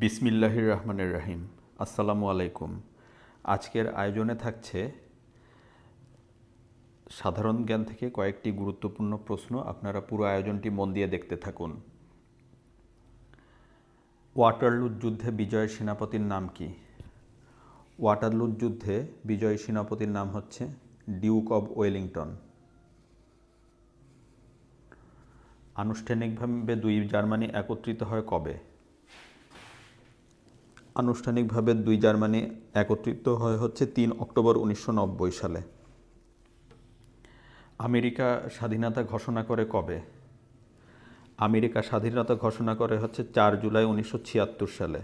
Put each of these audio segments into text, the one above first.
বিসমিল্লাহির রহমানির রাহিম। আসসালামু আলাইকুম। আজকের আয়োজনে থাকছে সাধারণ জ্ঞান থেকে কয়েকটি গুরুত্বপূর্ণ প্রশ্ন। আপনারা পুরো আয়োজনটি মন দিয়ে দেখতে থাকুন। ওয়াটারলুর যুদ্ধে বিজয় সেনাপতির নাম কি? ওয়াটারলুর যুদ্ধে বিজয়ী সেনাপতির নাম হচ্ছে ডিউক অব ওয়েলিংটন। আনুষ্ঠানিকভাবে দুই জার্মানি একত্রিত হয় কবে? আনুষ্ঠানিকভাবে দুই জার্মানি একত্রিত হয় হচ্ছে তিন অক্টোবর উনিশশো নব্বই সালে। আমেরিকা স্বাধীনতা ঘোষণা করে কবে? আমেরিকা স্বাধীনতা ঘোষণা করে হচ্ছে চার জুলাই উনিশশো ছিয়াত্তর সালে।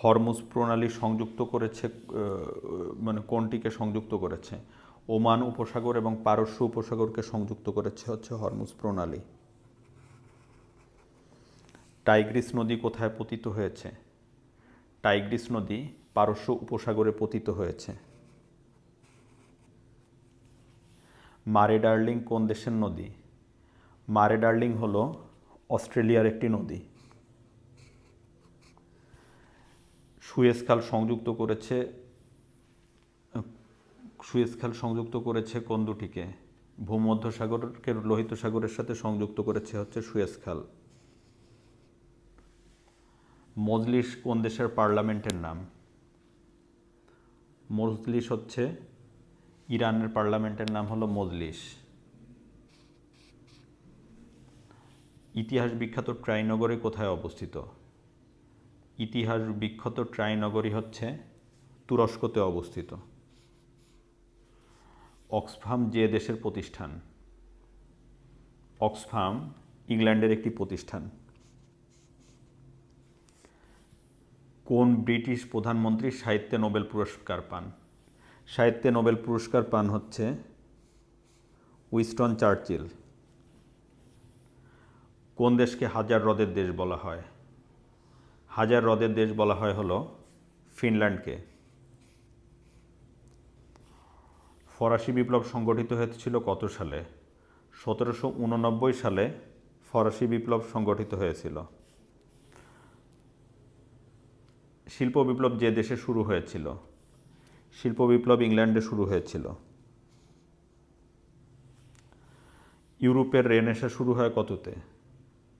হরমুজ প্রণালী সংযুক্ত করেছে মানে কোনটিকে সংযুক্ত করেছে? ওমান উপসাগর এবং পারস্য উপসাগরকে সংযুক্ত করেছে হচ্ছে হরমুজ প্রণালী। টাইগ্রিস নদী কোথায় পতিত হয়েছে? টাইগ্রিস নদী পারস্য উপসাগরে পতিত হয়েছে। মারে ডার্লিং কোন দেশের নদী? মারে ডার্লিং হল অস্ট্রেলিয়ার একটি নদী। সুয়েজ খাল সংযুক্ত করেছে সুয়েজ খাল সংযুক্ত করেছে কোন দুটিকে? ভূমধ্যসাগরকে লোহিত সাগরের সাথে সংযুক্ত করেছে হচ্ছে সুয়েজ খাল মজলিস কোন দেশের পার্লামেন্টের নাম? মজলিস হচ্ছে ইরানের পার্লামেন্টের নাম হলো মজলিস। ইতিহাস বিখ্যাত ট্রাইনগরী কোথায় অবস্থিত? ইতিহাস বিখ্যাত ট্রাইনগরী হচ্ছে তুরস্কতে অবস্থিত। অক্সফাম যে দেশের প্রতিষ্ঠান? অক্সফাম ইংল্যান্ডের একটি প্রতিষ্ঠান। কোন ব্রিটিশ প্রধানমন্ত্রী সাহিত্যে নোবেল পুরস্কার পান? সাহিত্যে নোবেল পুরস্কার পান হচ্ছে উইস্টন চার্চিল। কোন দেশকে হাজার হ্রদের দেশ বলা হয়? হাজার হ্রদের দেশ বলা হয় হলো ফিনল্যান্ডকে। ফরাসি বিপ্লব সংগঠিত হয়েছিল কত সালে? সতেরোশো উননব্বই সালে ফরাসি বিপ্লব সংগঠিত হয়েছিল। শিল্প বিপ্লব যে দেশে শুরু হয়েছিল, শিল্প বিপ্লব ইংল্যান্ডে শুরু হয়েছিল। ইউরোপের রেনেসা শুরু হয় কততে?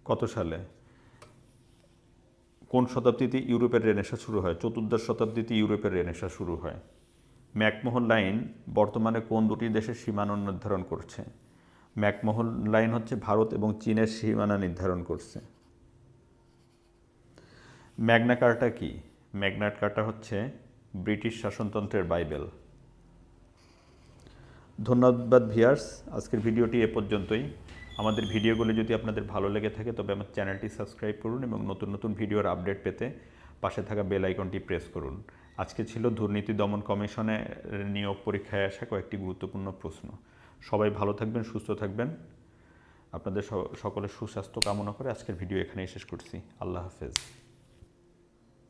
কত সালে? কোন শতাব্দীতে ইউরোপের রেনেসা শুরু হয়? চতুর্দশ শতাব্দীতে ইউরোপের রেনেসা শুরু হয়। ম্যাকমোহন লাইন বর্তমানে কোন দুটি দেশের সীমানা নির্ধারণ করছে? ম্যাকমোহন লাইন হচ্ছে ভারত এবং চীনের সীমানা নির্ধারণ করছে। ম্যাগনা কার্টা কি? ম্যাগনা কার্টা হচ্ছে ব্রিটিশ শাসনতন্ত্রের বাইবেল। ধন্যবাদ ভিয়ার্স, আজকের ভিডিওটি এ পর্যন্তই। আমাদের ভিডিওগুলি যদি আপনাদের ভালো লেগে থাকে, তবে আমার চ্যানেলটি সাবস্ক্রাইব করুন এবং নতুন নতুন ভিডিওর আপডেট পেতে পাশে থাকা বেল আইকনটি প্রেস করুন। আজকে ছিল দুর্নীতি দমন কমিশনে নিয়োগ পরীক্ষায় আসা কয়েকটি গুরুত্বপূর্ণ প্রশ্ন। সবাই ভালো থাকবেন, সুস্থ থাকবেন। আপনাদের সকলের সুস্বাস্থ্য কামনা করে আজকের ভিডিও এখানেই শেষ করছি। আল্লাহ হাফেজ।